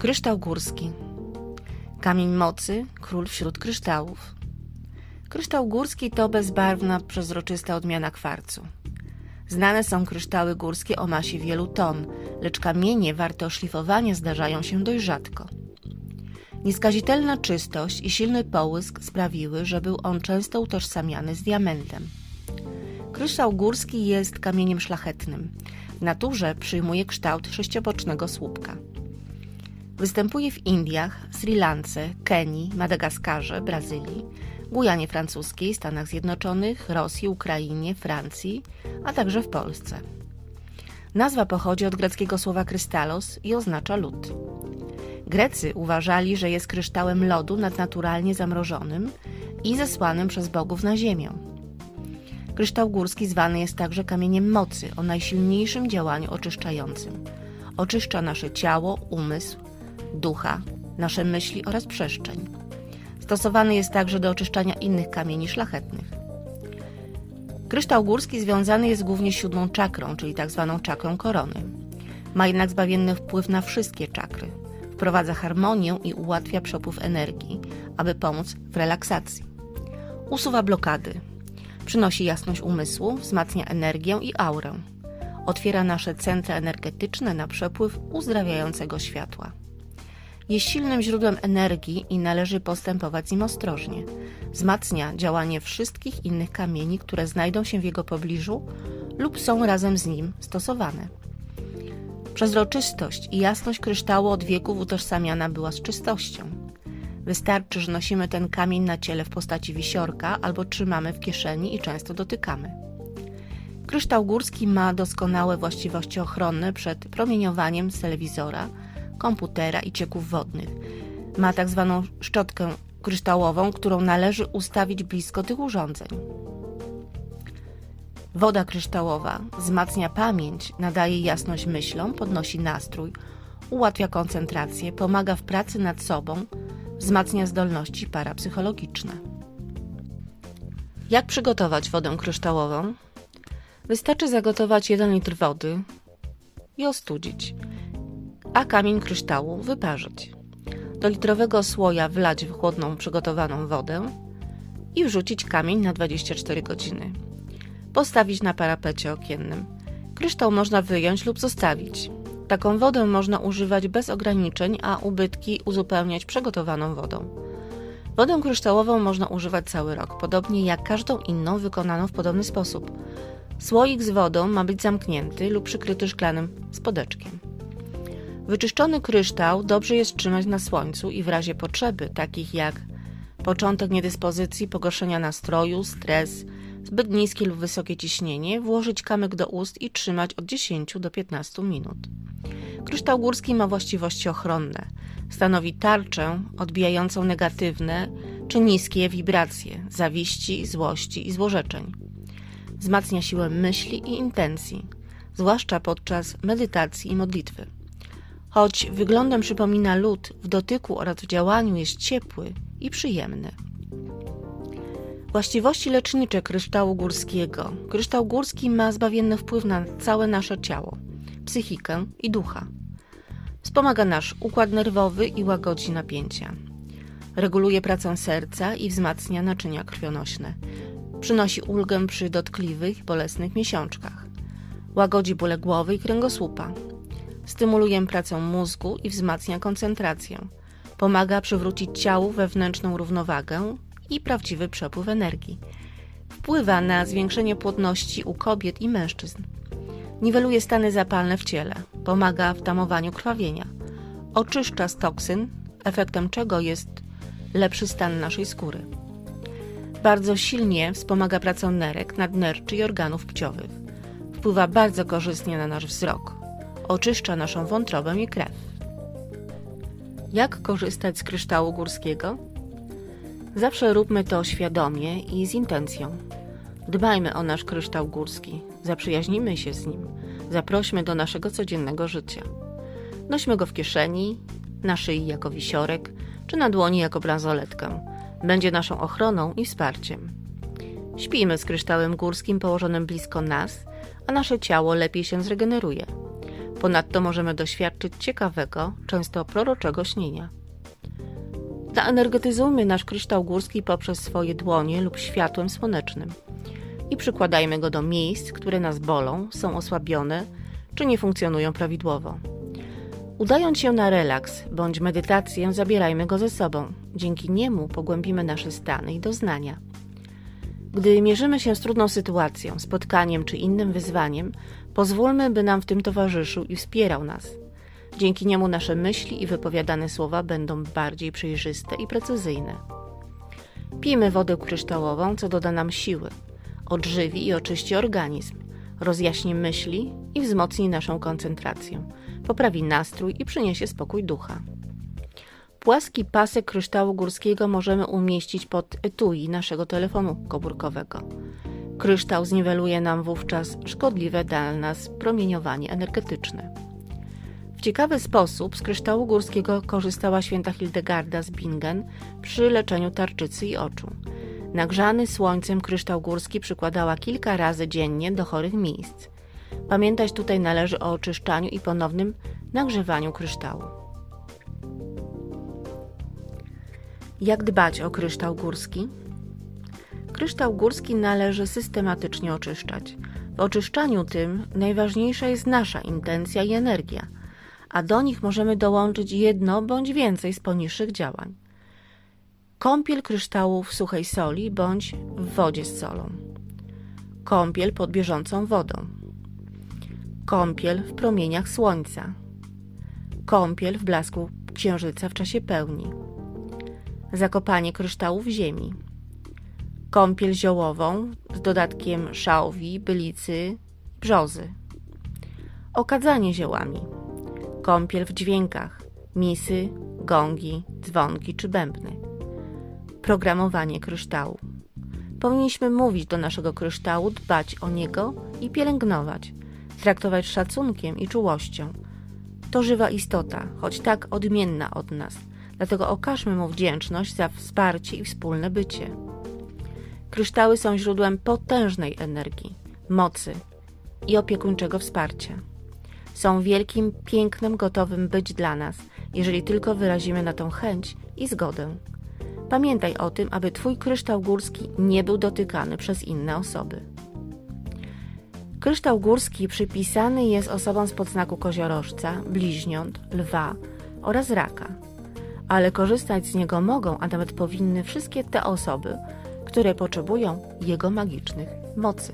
Kryształ górski. Kamień mocy, król wśród kryształów. Kryształ górski to bezbarwna, przezroczysta odmiana kwarcu. Znane są kryształy górskie o masie wielu ton, lecz kamienie warte oszlifowania zdarzają się dość rzadko. Nieskazitelna czystość i silny połysk sprawiły, że był on często utożsamiany z diamentem. Kryształ górski jest kamieniem szlachetnym. W naturze przyjmuje kształt sześciobocznego słupka. Występuje w Indiach, Sri Lance, Kenii, Madagaskarze, Brazylii, Gujanie Francuskiej, Stanach Zjednoczonych, Rosji, Ukrainie, Francji, a także w Polsce. Nazwa pochodzi od greckiego słowa krystalos i oznacza lód. Grecy uważali, że jest kryształem lodu nadnaturalnie zamrożonym i zesłanym przez bogów na ziemię. Kryształ górski zwany jest także kamieniem mocy o najsilniejszym działaniu oczyszczającym. Oczyszcza nasze ciało, umysł, ducha, nasze myśli oraz przestrzeń. Stosowany jest także do oczyszczania innych kamieni szlachetnych. Kryształ górski związany jest głównie z siódmą czakrą, czyli tzw. Tak czakrą korony. Ma jednak zbawienny wpływ na wszystkie czakry. Wprowadza harmonię i ułatwia przepływ energii, aby pomóc w relaksacji. Usuwa blokady. Przynosi jasność umysłu, wzmacnia energię i aurę. Otwiera nasze centra energetyczne na przepływ uzdrawiającego światła. Jest silnym źródłem energii i należy postępować z nim ostrożnie. Wzmacnia działanie wszystkich innych kamieni, które znajdą się w jego pobliżu lub są razem z nim stosowane. Przezroczystość i jasność kryształu od wieków utożsamiana była z czystością. Wystarczy, że nosimy ten kamień na ciele w postaci wisiorka albo trzymamy w kieszeni i często dotykamy. Kryształ górski ma doskonałe właściwości ochronne przed promieniowaniem z telewizora, komputera i cieków wodnych. Ma tak zwaną szczotkę kryształową, którą należy ustawić blisko tych urządzeń. Woda kryształowa wzmacnia pamięć, nadaje jasność myślom, podnosi nastrój, ułatwia koncentrację, pomaga w pracy nad sobą, wzmacnia zdolności parapsychologiczne. Jak przygotować wodę kryształową? Wystarczy zagotować 1 litr wody i ostudzić, a kamień kryształu wyparzyć. Do litrowego słoja wlać w chłodną przygotowaną wodę i wrzucić kamień na 24 godziny. Postawić na parapecie okiennym. Kryształ można wyjąć lub zostawić. Taką wodę można używać bez ograniczeń, a ubytki uzupełniać przygotowaną wodą. Wodę kryształową można używać cały rok, podobnie jak każdą inną wykonaną w podobny sposób. Słoik z wodą ma być zamknięty lub przykryty szklanym spodeczkiem. Wyczyszczony kryształ dobrze jest trzymać na słońcu i w razie potrzeby, takich jak początek niedyspozycji, pogorszenia nastroju, stres, zbyt niskie lub wysokie ciśnienie, włożyć kamyk do ust i trzymać od 10 do 15 minut. Kryształ górski ma właściwości ochronne. Stanowi tarczę odbijającą negatywne czy niskie wibracje, zawiści, złości i złorzeczeń. Wzmacnia siłę myśli i intencji, zwłaszcza podczas medytacji i modlitwy. Choć wyglądem przypomina lód, w dotyku oraz w działaniu jest ciepły i przyjemny. Właściwości lecznicze kryształu górskiego. Kryształ górski ma zbawienny wpływ na całe nasze ciało, psychikę i ducha. Wspomaga nasz układ nerwowy i łagodzi napięcia. Reguluje pracę serca i wzmacnia naczynia krwionośne. Przynosi ulgę przy dotkliwych, bolesnych miesiączkach. Łagodzi bóle głowy i kręgosłupa. Stymuluje pracę mózgu i wzmacnia koncentrację. Pomaga przywrócić ciału wewnętrzną równowagę i prawdziwy przepływ energii. Wpływa na zwiększenie płodności u kobiet i mężczyzn. Niweluje stany zapalne w ciele. Pomaga w tamowaniu krwawienia. Oczyszcza z toksyn, efektem czego jest lepszy stan naszej skóry. Bardzo silnie wspomaga pracę nerek, nadnerczy i organów płciowych. Wpływa bardzo korzystnie na nasz wzrok. Oczyszcza naszą wątrobę i krew. Jak korzystać z kryształu górskiego? Zawsze róbmy to świadomie i z intencją. Dbajmy o nasz kryształ górski, zaprzyjaźnimy się z nim, zaprośmy do naszego codziennego życia. Nośmy go w kieszeni, na szyi jako wisiorek, czy na dłoni jako bransoletkę. Będzie naszą ochroną i wsparciem. Śpijmy z kryształem górskim położonym blisko nas, a nasze ciało lepiej się zregeneruje. Ponadto możemy doświadczyć ciekawego, często proroczego śnienia. Zaenergetyzujmy nasz kryształ górski poprzez swoje dłonie lub światłem słonecznym i przykładajmy go do miejsc, które nas bolą, są osłabione czy nie funkcjonują prawidłowo. Udając się na relaks bądź medytację, zabierajmy go ze sobą. Dzięki niemu pogłębimy nasze stany i doznania. Gdy mierzymy się z trudną sytuacją, spotkaniem czy innym wyzwaniem, pozwólmy, by nam w tym towarzyszył i wspierał nas. Dzięki niemu nasze myśli i wypowiadane słowa będą bardziej przejrzyste i precyzyjne. Pijmy wodę kryształową, co doda nam siły, odżywi i oczyści organizm, rozjaśni myśli i wzmocni naszą koncentrację, poprawi nastrój i przyniesie spokój ducha. Płaski pasek kryształu górskiego możemy umieścić pod etui naszego telefonu komórkowego. Kryształ zniweluje nam wówczas szkodliwe dla nas promieniowanie energetyczne. W ciekawy sposób z kryształu górskiego korzystała święta Hildegarda z Bingen przy leczeniu tarczycy i oczu. Nagrzany słońcem kryształ górski przykładała kilka razy dziennie do chorych miejsc. Pamiętać tutaj należy o oczyszczaniu i ponownym nagrzewaniu kryształu. Jak dbać o kryształ górski? Kryształ górski należy systematycznie oczyszczać. W oczyszczaniu tym najważniejsza jest nasza intencja i energia, a do nich możemy dołączyć jedno bądź więcej z poniższych działań. Kąpiel kryształu w suchej soli bądź w wodzie z solą. Kąpiel pod bieżącą wodą. Kąpiel w promieniach słońca. Kąpiel w blasku księżyca w czasie pełni. Zakopanie kryształu w ziemi. Kąpiel ziołową z dodatkiem szałwi, bylicy, brzozy. Okadzanie ziołami. Kąpiel w dźwiękach. Misy, gongi, dzwonki czy bębny. Programowanie kryształu. Powinniśmy mówić do naszego kryształu, dbać o niego i pielęgnować, traktować szacunkiem i czułością. To żywa istota, choć tak odmienna od nas, dlatego okażmy mu wdzięczność za wsparcie i wspólne bycie. Kryształy są źródłem potężnej energii, mocy i opiekuńczego wsparcia. Są wielkim pięknem gotowym być dla nas, jeżeli tylko wyrazimy na tą chęć i zgodę. Pamiętaj o tym, aby Twój kryształ górski nie był dotykany przez inne osoby. Kryształ górski przypisany jest osobom z podznaku koziorożca, bliźniąt, lwa oraz raka, ale korzystać z niego mogą, a nawet powinny wszystkie te osoby, które potrzebują jego magicznych mocy.